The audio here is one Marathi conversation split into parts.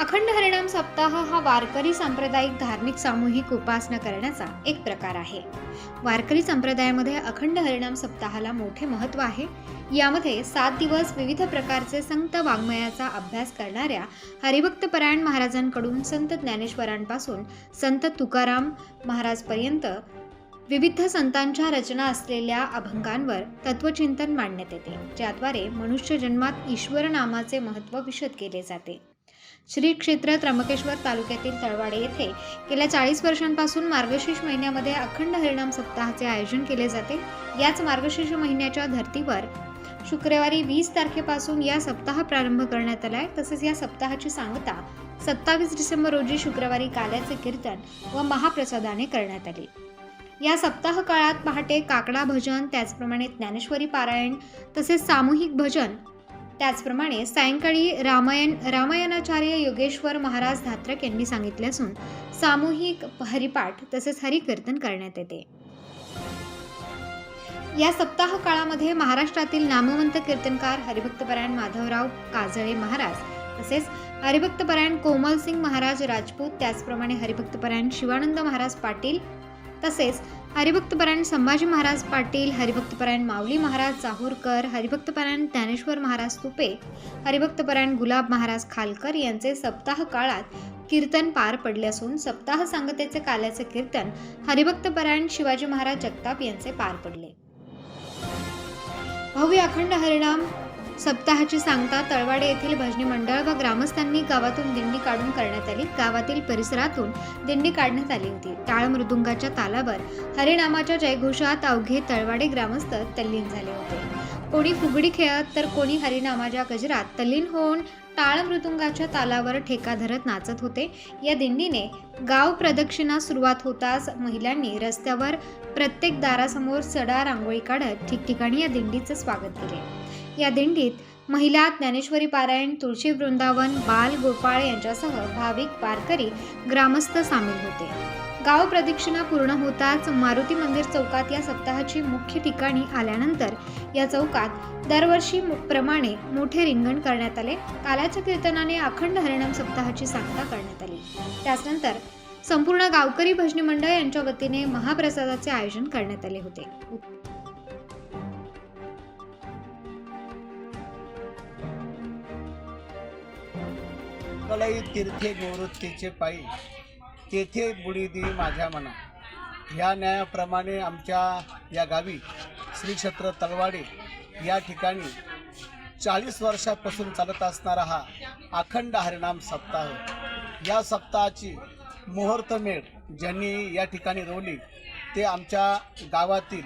अखंड हरिणाम सप्ताह हा वारकरी सांप्रदायिक धार्मिक सामूहिक उपासना करण्याचा एक प्रकार आहे. वारकरी संप्रदायामध्ये अखंड हरिणाम सप्ताहाला मोठे महत्त्व आहे. यामध्ये सात दिवस विविध प्रकारचे संत वाङ्मयाचा अभ्यास करणाऱ्या हरिभक्तपरायण महाराजांकडून संत ज्ञानेश्वरांपासून संत तुकाराम महाराजपर्यंत विविध संतांच्या रचना असलेल्या अभंगांवर तत्वचिंतन मांडण्यात येते ज्याद्वारे मनुष्य जन्मात ईश्वर नामाचे महत्त्व विशद केले जाते. श्री क्षेत्र त्र्यंबकेश्वर तालुक्यातील तळवाडे येथे गेल्या चाळीस वर्षांपासून मार्गशीर्ष महिन्यामध्ये अखंड हरिणाम सप्ताहाचे आयोजन केले जाते. याच मार्गशीर्ष महिन्याच्या धर्तीवर शुक्रवारी वीस तारखेपासून या सप्ताह प्रारंभ करण्यात आला आहे तसेच या सप्ताहाची सांगता सत्तावीस डिसेंबर रोजी शुक्रवारी काल्याचे कीर्तन व महाप्रसादाने करण्यात आली. या सप्ताह काळात पहाटे काकडा भजन त्याचप्रमाणे ज्ञानेश्वरी पारायण तसेच सामूहिक भजन त्याचप्रमाणे सायंकाळी रामायण रामायणाचार्य योगेश्वर महाराज धात्रक यांनी सांगितले असून सामूहिक हरिपाठ तसेच हरिकीर्तन करण्यात येते. या सप्ताह काळामध्ये महाराष्ट्रातील नामवंत कीर्तनकार हरिभक्तपरायण माधवराव काजळे महाराज तसेच हरिभक्तपरायण कोमलसिंग महाराज राजपूत त्याचप्रमाणे हरिभक्तपरायण शिवानंद महाराज पाटील तसेच हरिभक्तपरायण संभाजी महाराज पाटील हरिभक्तपरायण माऊली महाराज चाहूरकर हरिभक्तपरायण ज्ञानेश्वर महाराज तुपे हरिभक्तपरायण गुलाब महाराज खालकर यांचे सप्ताह काळात कीर्तन पार पडले असून सप्ताह सांगतेचे काल्याचे कीर्तन हरिभक्तपरायण शिवाजी महाराज जगताप यांचे पार पडले. भव्य अखंड हरिणाम सप्ताहाची सांगता तळवाडे येथील भजनी मंडळ व ग्रामस्थांनी गावातून दिंडी काढून करण्यात आली. गावातील परिसरातून दिंडी काढण्यात आली होती. टाळ मृदुंगाच्या तालावर हरिनामाच्या जयघोषात अवघे तळवाडे ग्रामस्थ तल्लीन झाले होते. कोणी फुगडी खेळत तर कोणी हरिनामाच्या गजरात तल्लीन होऊन टाळ मृदुंगाच्या तालावर ठेका धरत नाचत होते. या दिंडीने गाव प्रदक्षिणा सुरुवात होताच महिलांनी रस्त्यावर प्रत्येक दारासमोर सडा रांगोळी काढत ठिकठिकाणी या दिंडीचे स्वागत केले. या दिंडीत महिला ज्ञानेश्वरी पारायण तुळशी वृंदावन बाल गोपाळ यांच्यासह भाविक वारकरी ग्रामस्थ सामील होते. गाव प्रदक्षिणा पूर्ण होताच मारुती मंदिर चौकात या सप्ताहाची मुख्य ठिकाणी आल्यानंतर या चौकात दरवर्षी मु- प्रमाणे मोठे रिंगण करण्यात आले. कालाच्या कीर्तनाने अखंड हरिणाम सप्ताहाची सांगता करण्यात आली. त्याचनंतर संपूर्ण गावकरी भजनी मंडळ यांच्या वतीने महाप्रसादाचे आयोजन करण्यात आले होते. कलई तीर्थे निवृत्तीचे पायी. तेथे बुडीदी माझ्या मना. ह्या न्यायाप्रमाणे आमच्या या गावी श्री क्षेत्र तलवाडे या ठिकाणी चाळीस वर्षापासून चालत असणारा हा अखंड हरिनाम सप्ताह या सप्ताहाची मुहूर्तमेढ ज्यांनी या ठिकाणी रोवली ते आमच्या गावातील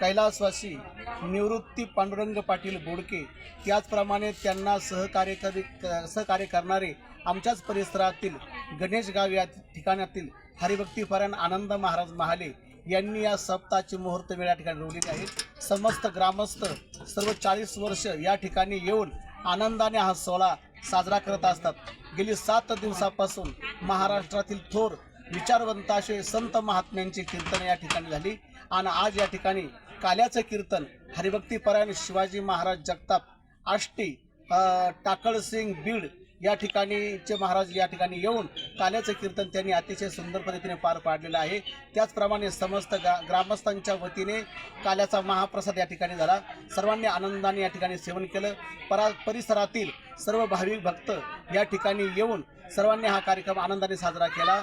कैलासवासी निवृत्ती पांडुरंग पाटील बोडके त्याचप्रमाणे त्यांना सहकार्य करी क- सहकार्य करणारे आमच्याच परिसरातील गणेशगाव या ठिकाणातील हरिभक्तीपरायण आनंद महाराज महाले यांनी या सप्ताहाची मुहूर्त वेळ या ठिकाणी रोवलेली आहे. समस्त ग्रामस्थ सर्व चाळीस वर्ष या ठिकाणी येऊन आनंदाने हा सोहळा साजरा करत असतात. गेली सात दिवसापासून महाराष्ट्रातील थोर विचारवंत असे संत महात्म्यांची कीर्तन या ठिकाणी झाली. आणि आज या ठिकाणी काल्याचं कीर्तन हरिभक्तीपरायण शिवाजी महाराज जगताप आष्टी टाकळसिंग बीड या ठिकाणीचे महाराज या ठिकाणी येऊन काल्याचं कीर्तन त्यांनी अतिशय सुंदर पद्धतीने पार पाडलेलं आहे. त्याचप्रमाणे समस्त गा ग्रामस्थांच्या वतीने काल्याचा महाप्रसाद या ठिकाणी झाला. सर्वांनी आनंदाने या ठिकाणी सेवन केलं. परा परिसरातील सर्व भाविक भक्त या ठिकाणी येऊन सर्वांनी हा कार्यक्रम आनंदाने साजरा केला.